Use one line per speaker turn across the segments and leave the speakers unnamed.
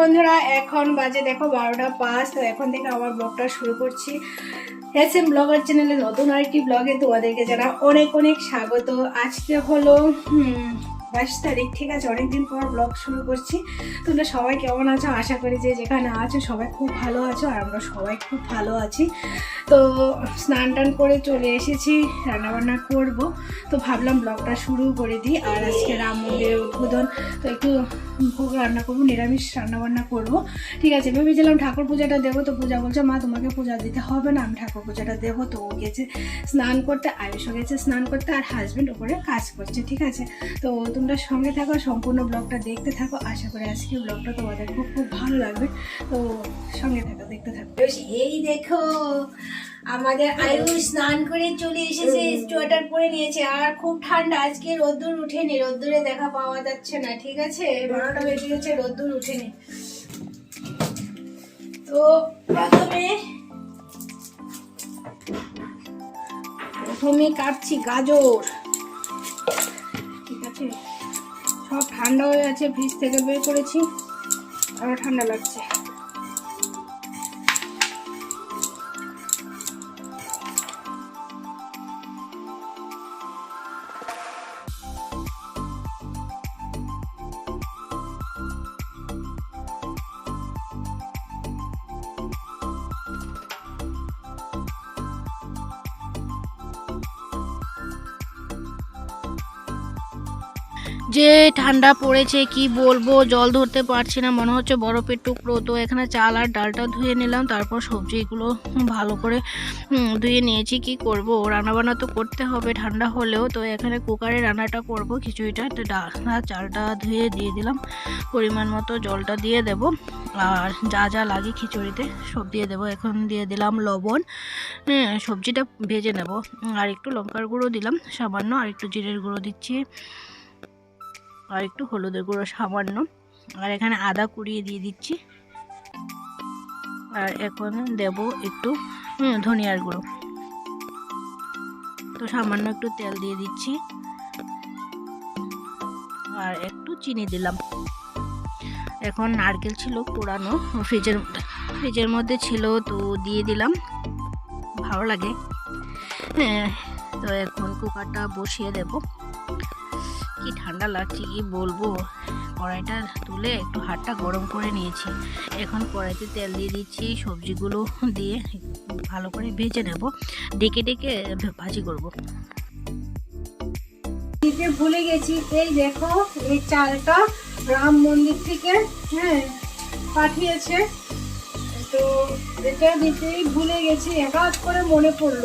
বন্ধুরা, এখন বাজে দেখো বারোটা পাঁচ, তো এখন থেকে আমার ব্লগটা শুরু করছি। এস এম ব্লগার চ্যানেলে নতুন আরেকটি ব্লগে তোমাদেরকে যারা অনেক অনেক স্বাগত। আজকে হলো বাইশ তারিখ, ঠিক আছে? অনেকদিন পর ব্লগ শুরু করছি। তোমরা সবাই কেমন আছো? আশা করি যে যেখানে আছো সবাই খুব ভালো আছো আর আমরা সবাই খুব ভালো আছি। তো স্নান টান করে চলে এসেছি, রান্নাবান্না করব। তো ভাবলাম ব্লগটা শুরু করে দিই। আর আজকে রাম মন্দিরের উদ্বোধন। তো একটু ভোগ রান্না করব, নিরামিষ রান্নাবান্না করব। ঠিক আছে, ভেবেছিলাম ঠাকুর পূজাটা দেবো। তো পূজা বলছে, মা, তোমাকে পূজা দিতে হবে না, আমি ঠাকুর পূজাটা দেবো। তো ও গেছে স্নান করতে আয়ুষও গেছে স্নান করতে আর হাজব্যান্ড ওপরে কাজ করছে, ঠিক আছে? তো তোমরা সঙ্গে থাকো, সম্পূর্ণ ব্লগটা দেখতে থাকো। আশা করি আজকে ব্লগটা তোমাদের খুব খুব ভালো লাগবে। তো সঙ্গে থাকো, দেখতে থাকো। এই দেখো, আমাদের আয়ুষ স্নান করে চলে এসেছে সোয়েটার পরে নিয়েছে। আর খুব ঠান্ডা, আজকে রোদ্দুর উঠেনি, রোদ্দুরে দেখা পাওয়া যাচ্ছে না, ঠিক আছে? বারোটা বেজে গেছে, রোদ্দুর উঠেনি। তো প্রথমে প্রথমে কাটছি গাজর। ঠিক আছে? ঠান্ডা হয়ে আছে ফ্রিজ থেকে বের করেছি। আরও ঠান্ডা লাগছে।
যে ঠান্ডা পড়েছে, কি বলব? জল ধরতে পারছি না, মনে হচ্ছে বরফের টুকরো। তো এখানে চাল আর ডালটা ধুয়ে নিলাম, তারপর সবজিগুলো ভালো করে ধুয়ে নিয়েছি। কি করব? রান্নাবান্না তো করতে হবে, ঠান্ডা হলেও। তো এখানে কুকারে রান্নাটা করব, খিচুড়িটা, তো চালটা ধুয়ে দিয়ে দিলাম। পরিমাণ মতো জলটা দিয়ে দেব। আর যা যা লাগে খিচুড়িতে, সব দিয়ে দেবো। এখন দিয়ে দিলাম লবণ। হ্যাঁ সবজিটা ভেজে নেব। আর একটু লঙ্কার গুঁড়ো দিলাম, সামান্য আর একটু জিরের গুঁড়ো দিচ্ছি। আর একটু হলুদের গুঁড়ো সামান্য। আর এখানে আদা কুড়িয়ে দিয়ে দিচ্ছি। আর এখন দেব একটু ধনিয়ার গুঁড়ো। তো সামান্য একটু তেল দিয়ে দিচ্ছি। আর একটু চিনি দিলাম। এখন নারকেল ছিল পোড়ানো, ফ্রিজের ফ্রিজের মধ্যে ছিল তো দিয়ে দিলাম। ভালো লাগে। হ্যাঁ তো এখন কুকারটা বসিয়ে দেবো। কি ঠান্ডা লাগছে কি বলব? কড়াইটা তুলে একটু হাতটা গরম করে নিয়েছি। এখন কড়াইতে তেল দিয়ে দিচ্ছি, সবজিগুলো দিয়ে ভালো করে ভেজে নেব। ডেকে ডেকে ভাজি করব।
দিতে ভুলে গেছি। এই দেখো, এই চালটা রাম মন্দির থেকে হ্যাঁ পাঠিয়েছে। তো এটা দিতেই ভুলে গেছি একাধ করে মনে পড়ল।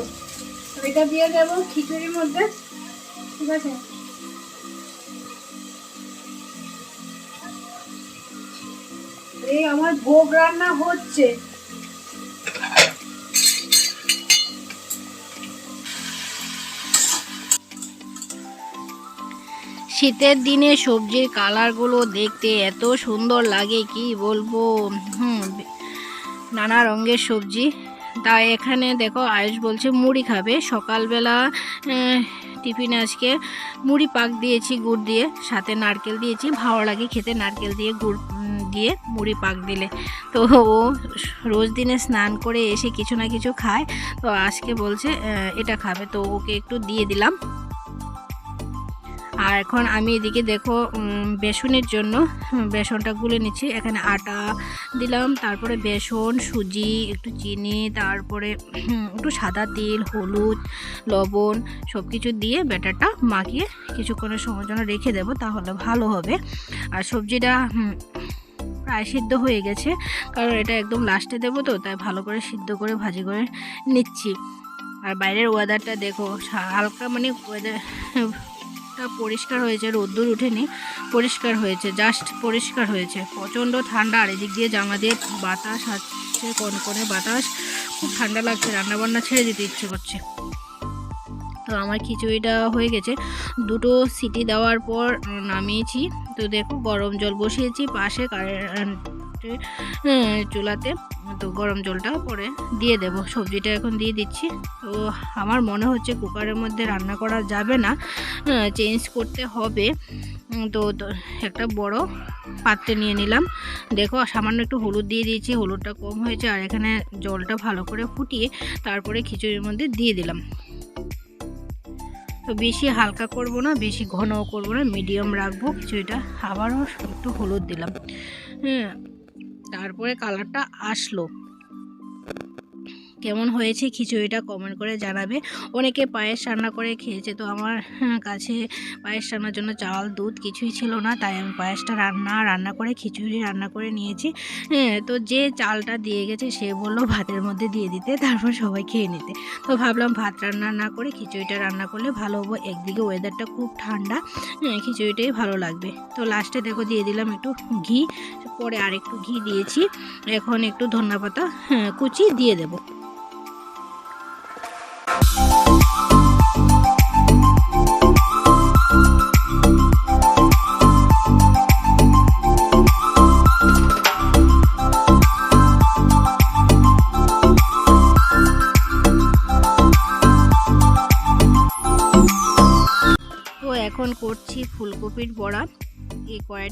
এটা দিয়ে দেব খিচুড়ির মধ্যে। ঠিক আছে? এই আমার ভোগ রান্না হচ্ছে।
শীতের দিনে সবজির কালারগুলো দেখতে এত সুন্দর লাগে, কি বলব? হুম, নানা রঙের সবজি। তাই এখানে দেখো, আয়ুষ বলছে মুড়ি খাবে। সকালবেলা টিফিন আজকে মুড়ি পাক দিয়েছি, গুড় দিয়ে। সাথে নারকেল দিয়েছি। ভালো লাগে খেতে, নারকেল দিয়ে গুড়। দিয়ে মুড়ি পাক দিলে। তো ও রোজ দিনে স্নান করে এসে কিছু না কিছু খায়। তো আজকে বলছে এটা খাবে। তো ওকে একটু দিয়ে দিলাম। আর এখন আমি এদিকে দেখো বেসনের জন্য বেসনটা গুলে নিচ্ছি। এখানে আটা দিলাম, তারপরে বেসন, সুজি, একটু চিনি, তারপরে একটু সাদা তেল, হলুদ, লবণ সব কিছু দিয়ে ব্যাটারটা মাখিয়ে কিছুক্ষণের সময় জন্য রেখে দেবো, তাহলে ভালো হবে। আর সবজিটা প্রায় সিদ্ধ হয়ে গেছে। কারণ এটা একদম লাস্টে দেবো তো, তাই ভালো করে সিদ্ধ করে ভাজি করে নিচ্ছি। আর বাইরের ওয়েদারটা দেখো হালকা মানে ওয়েদারটা পরিষ্কার হয়েছে, রোদ্দুর উঠেনি, পরিষ্কার হয়েছে জাস্ট পরিষ্কার হয়েছে। প্রচণ্ড ঠান্ডা, আর এদিক দিয়ে জামা দিয়ে বাতাস আসছে, কনকনে বাতাস। খুব ঠান্ডা লাগছে, রান্নাবান্না ছেড়ে দিতে ইচ্ছে করছে। তো আমার খিচুড়িটা হয়ে গেছে। দুটো সিটি দেওয়ার পর নামিয়েছি। তো দেখো গরম জল বসিয়েছি পাশে কারেন্ট হ্যাঁ, চুলাতে। তো গরম জলটা পরে দিয়ে দেব। সবজিটা এখন দিয়ে দিচ্ছি। তো আমার মনে হচ্ছে কুকারের মধ্যে রান্না করা যাবে না। চেঞ্জ করতে হবে। তো একটা বড় পাত্রে নিয়ে নিলাম। দেখো সামান্য একটু হলুদ দিয়ে দিয়েছি। হলুদটা কম হয়েছে আর এখানে জলটা ভালো করে ফুটিয়ে তারপরে খিচুড়ির মধ্যে দিয়ে দিলাম। তো বেশি হালকা করব না, বেশি ঘনও করব না মিডিয়াম রাখব, কিছু এটা আবারও একটু হলুদ দিলাম। হ্যাঁ তারপরে কালারটা আসলো। কেমন হয়েছে খিচুড়িটা কমেন্ট করে জানাবে। অনেকে পায়েস রান্না করে খেয়েছে তো আমার কাছে পায়েস রান্নার জন্য চাল দুধ কিছুই ছিল না তাই আমি পায়েসটা রান্না রান্না করে খিচুড়ি রান্না করে নিয়েছি। হ্যাঁ তো যে চালটা দিয়ে গেছে সে বলল ভাতের মধ্যে দিয়ে দিতে তারপর সবাই খেয়ে নিতে। তো ভাবলাম ভাত রান্না না করে খিচুড়িটা রান্না করলে ভালো হব। একদিকে ওয়েদারটা খুব ঠান্ডা হ্যাঁ খিচুড়িটাই ভালো লাগবে। তো লাস্টে দেখো দিয়ে দিলাম একটু ঘি পরে আর একটু ঘি দিয়েছি। এখন একটু ধন্যা পাতা হ্যাঁ, কুচি দিয়ে দেবো।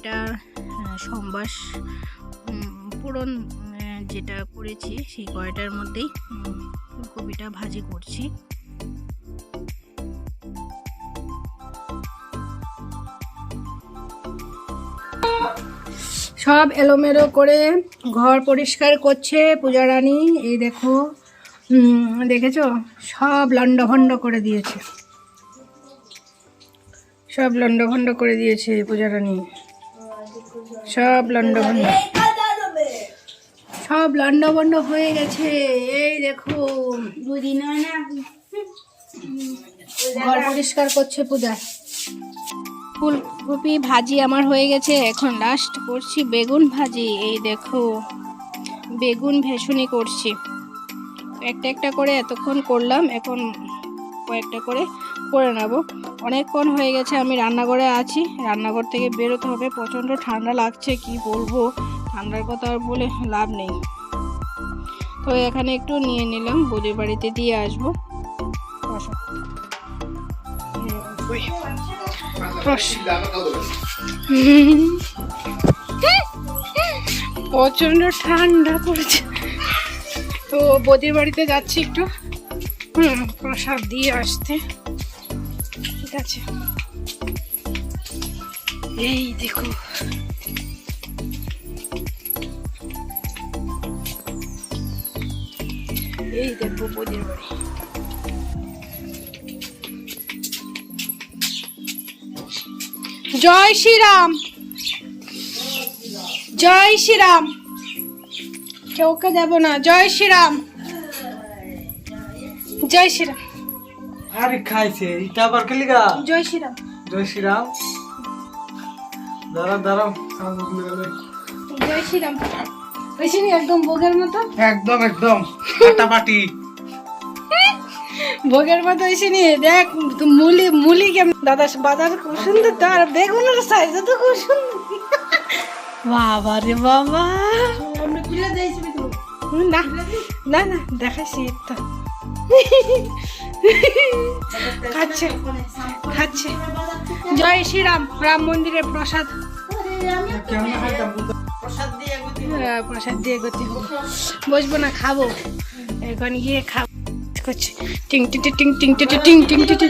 কয়টা সম্বাস পূরণ যেটা করেছি সেই কয়টার মধ্যেই ফুলকপিটা ভাজি করছি।
সব এলোমেলো করে ঘর পরিষ্কার করছে পূজা রানী এই দেখো দেখেছ? সব লন্ডভন্ড করে দিয়েছে। সব লন্ডভন্ড করে দিয়েছে পূজা রানী সব লন্ডভন্ড সব লন্ডভন্ড হয়ে গেছে। এই দেখো। দুদিন ঘর পরিষ্কার করছে পূজা।
ফুলকপি ভাজি আমার হয়ে গেছে। এখন লাস্ট করছি বেগুন ভাজি। এই দেখো, বেগুন ভেসুনি করছি। একটা একটা করে এতক্ষণ করলাম। এখন কয়েকটা করে করে নেব। অনেকক্ষণ হয়ে গেছে, আমি রান্নাঘরে আছি। রান্নাঘর থেকে বেরোতে হবে। প্রচণ্ড ঠান্ডা লাগছে, কি বলব? ঠান্ডার কথা আর বলে লাভ নেই। তো এখানে একটু নিয়ে নিলাম, বৌদির বাড়িতে দিয়ে আসব। বসো।
প্রচণ্ড ঠান্ডা পড়েছে। তো বদির বাড়িতে যাচ্ছি একটু। হুম, প্রসাদ দিয়ে আসতে। আছে এই দেখো। এই দেখো বদির বাড়ি। জয় শ্রীরাম। জয় শ্রীরাম। কেউকে দেব না। জয় শ্রীরাম। জয় শ্রীরাম।
আরে খাইছে এটা আবার খেলি গা
জয় শ্রীরাম।
জয় শ্রীরাম। দাঁড়াও দাঁড়াও।
জয় শ্রীরাম। ওইসে একদম ভোগের মতো।
একদম একদম ফাটাফাটি
ভোগের মতো এসে নিয়ে দেখ তো মুলি মুলি কেমন দাদা বাজার খুব সুন্দর তো আর বেগুনের সাইজ তো খুব সুন্দর। বাবা রে বাবা। না না না দেখাইছি তো খাচ্ছে। খাচ্ছে। জয় শ্রীরাম রাম মন্দিরের প্রসাদ। হ্যাঁ, প্রসাদ দিয়ে গতি বসবো না খাব। এখন গিয়ে খাব। করছে। টিং টিং টিং টিং টিং টিং টিং টিং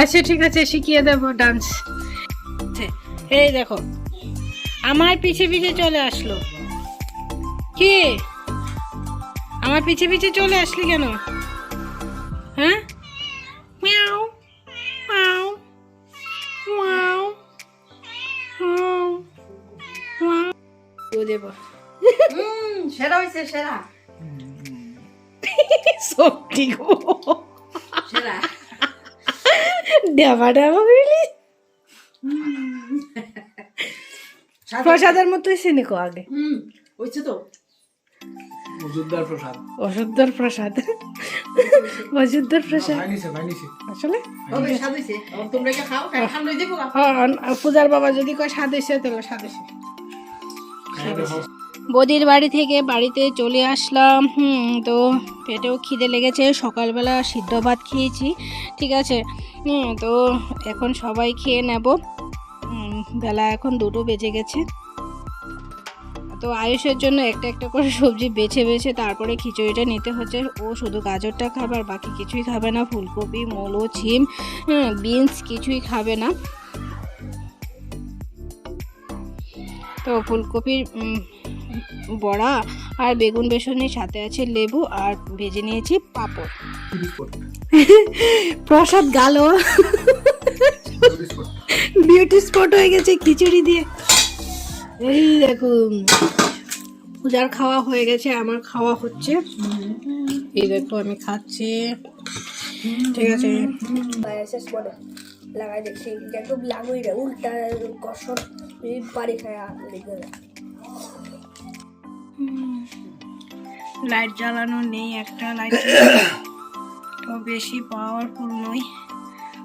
আচ্ছা ঠিক আছে শিখিয়ে দেবো ডান্স এই দেখো আমার পিছে পিছে চলে আসলো। কি? আমার পিছে পিছে চলে আসলি কেন? হ্যাঁ? দেব।
সেরা হয়েছে সেরা।
সত্যি গো। বুঝলি প্রসাদের মতো নিকো আগে।
হয়েছে তো।
অযোধ্যার প্রসাদ।
অযোধ্যার প্রসাদ। অযোধ্যার প্রসাদ। হ্যাঁ, পূজার বাবা যদি কয় সাদেশে তাহলে সাদেশে
বদির বাড়ি থেকে বাড়িতে চলে আসলাম তো পেটেও খিদে লেগেছে, সকালবেলা সিদ্ধ ভাত খেয়েছি, ঠিক আছে তো এখন সবাই খেয়ে নেব বেলা এখন দুটো বেজে গেছে, তো আয়ুষের জন্য একটা একটা করে সবজি বেছে বেছে তারপরে খিচুড়িটা নিতে হচ্ছে, ও শুধু গাজরটা খাবে আর বাকি কিছুই খাবে না, ফুলকপি, মূলো ছিম বিনস কিছুই খাবে না তো ফুলকপির বড়া আর বেগুন বেসনের সাথে আছে লেবু আর ভেজে নিয়েছি পাঁপড়। প্রসাদ গালো বিউটি স্পট হয়ে গেছে খিচুড়ি দিয়ে। এই দেখুন পূজার খাওয়া হয়ে গেছে আমার খাওয়া হচ্ছে। এই দেখো আমি খাচ্ছি। ঠিক আছে।
লাগাই দেখছি একটু লাগুই রে উল্টা কষট বাড়ি খায় লেগে
লাইট জ্বালানো নেই একটা লাইট তো বেশি পাওয়ারফুল নই।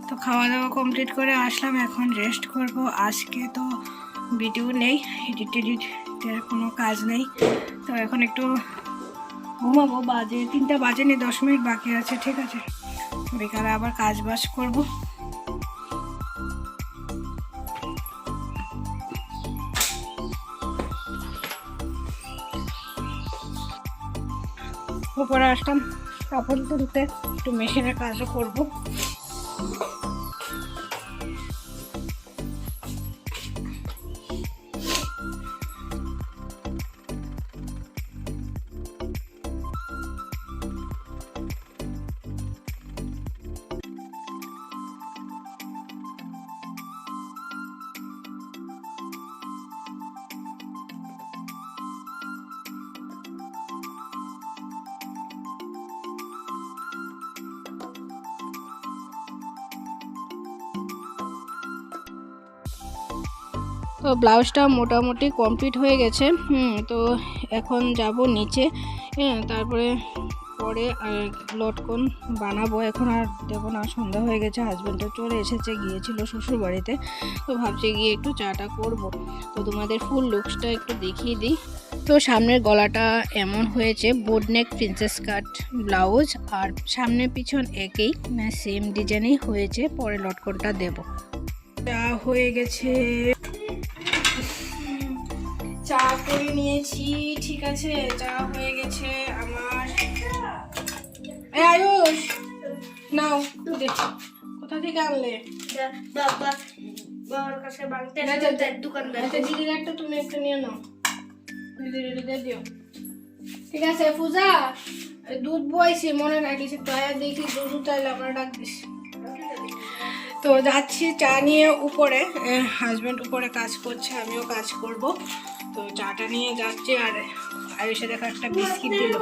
তো খাওয়া দাওয়া কমপ্লিট করে আসলাম এখন রেস্ট করব। আজকে তো ভিডিও নেই এডিট টেডিটের কোনো কাজ নেই। তো এখন একটু ঘুমাবো বাজে তিনটা বাজেনি দশ মিনিট বাকি আছে ঠিক আছে। বিকালে আবার কাজ বাজ করব। উপরে আসলাম কাপড় তুলতে। একটু মেশিনের কাজও করব। তো ব্লাউজটা মোটামুটি কমপ্লিট হয়ে গেছে। তো এখন যাব নিচে। হ্যাঁ তারপরে পরে আর লটকন বানাবো। এখন আর দেবো না, সন্ধ্যা হয়ে গেছে হাজব্যান্ডও চলে এসেছে, গিয়েছিল শ্বশুর বাড়িতে তো ভাবছি গিয়ে একটু চাটা করব। তো তোমাদের ফুল লুকসটা একটু দেখিয়ে দিই। তো সামনের গলাটা এমন হয়েছে বোডনেক প্রিন্সেস কাট ব্লাউজ আর সামনে পিছন একই সেম ডিজাইনই হয়েছে। পরে লটকনটা দেব। চা হয়ে গেছে। নিয়েছি ঠিক আছে চা হয়ে গেছে আমার। আয়ুষ নাও দে কোথা থেকে আনলে?
বাবা বাবার কাছে বাংতে দোকান
দিদির একটা তুমি একটা নিয়ে নাও। দিদির দিও। ঠিক আছে পূজা দুধ বইছি মনে রাখিস দয়া দেখি দুধ আমার ডাক দিস। তো যাচ্ছি চা নিয়ে উপরে হাজব্যান্ড উপরে কাজ করছে আমিও কাজ করব। তো চাটা নিয়ে যাচ্ছে আর আয়ুষে দেখা একটা বিস্কিট দিল।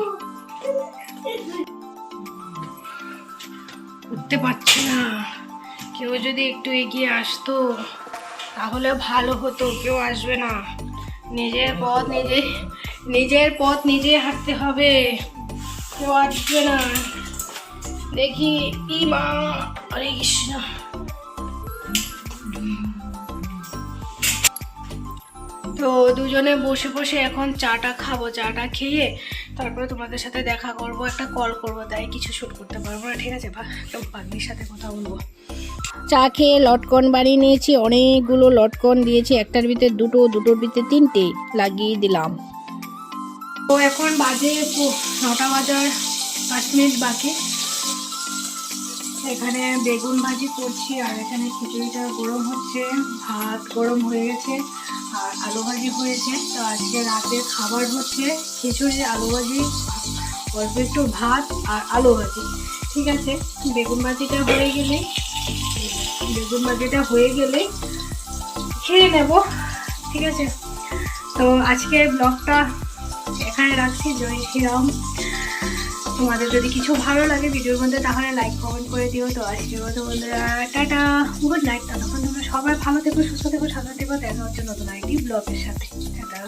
উঠতে পারছি না। কেউ যদি একটু এগিয়ে আসতো, তাহলে ভালো হতো, কেউ আসবে না। নিজের পথ নিজে, নিজের পথ নিজে হাঁটতে হবে। কেউ আসবে না। দেখি ই মা হরে কৃষ্ণ। তো দুজনে বসে বসে এখন চাটা খাব, চাটা খেয়ে তারপরে তোমাদের সাথে দেখা করব, একটা কল করব, তাই কিছু শ্যুট করতে পারব না, ঠিক আছে? পাগলির সাথে কথা বলব। চা খেয়ে লটকন বানিয়ে নিয়েছি, অনেকগুলো লটকন দিয়েছি, একটার ভিতরে দুটো, দুটোর ভিতরে তিনটে লাগিয়ে দিলাম। তো এখন বাজে নটা বাজার, পাঁচ মিনিট বাকি। এখানে বেগুন ভাজি করছি, আর এখানে খিচুড়িটা গরম হচ্ছে, ভাত গরম হয়ে গেছে, আর আলু ভাজি হয়েছে। তো আজকে রাতের খাবার হচ্ছে খিচুড়ি, আলু ভাজি, অল্প একটু ভাত আর আলু ভাজি। ঠিক আছে, বেগুন ভাজিটা হয়ে গেলে, বেগুন ভাজিটা হয়ে গেলে খেয়ে নেব। ঠিক আছে, তো আজকের ব্লগটা এখানে রাখছি। জয় শ্রীরাম। তোমাদের যদি কিছু ভালো লাগে ভিডিওর মধ্যে, তাহলে লাইক কমেন্ট করে দিও। তো আজকের মতো বন্ধুরা, টাটা গুড নাইট তখন তোমরা সবাই ভালো থেকো, সুস্থ থেকো সাদা থেকো। দেখা হচ্ছে নতুন আইটি ব্লগের সাথে। টাটা।